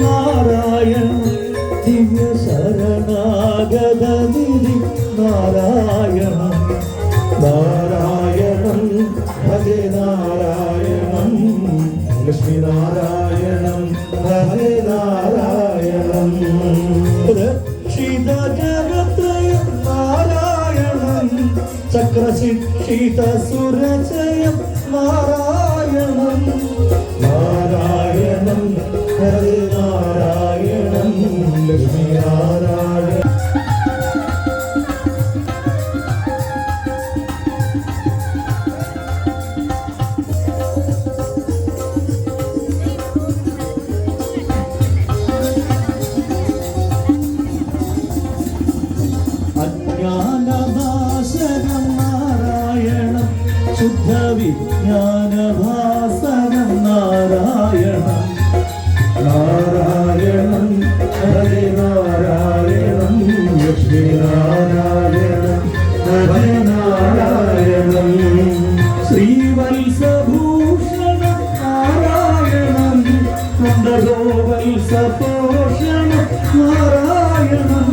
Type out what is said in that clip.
നാരായണ ദിവ്യ ശരണാഗത നാരായണ നാരായണം ഭജ നാരായണം ലക്ഷ്മി നാരായണം നാരായണം രക്ഷിത ജഗത്രയം നാരായണം നാരായണം ലക്ഷ്മി നാരായണ അജ്ഞാനനാശനം നാരായണം ശുദ്ധ വിജ്ഞാനഭാസനം ശ്രീവത്സഭൂഷണ നാരായണം നന്ദഗോവത്സപോഷണ നാരായണം നാരായണം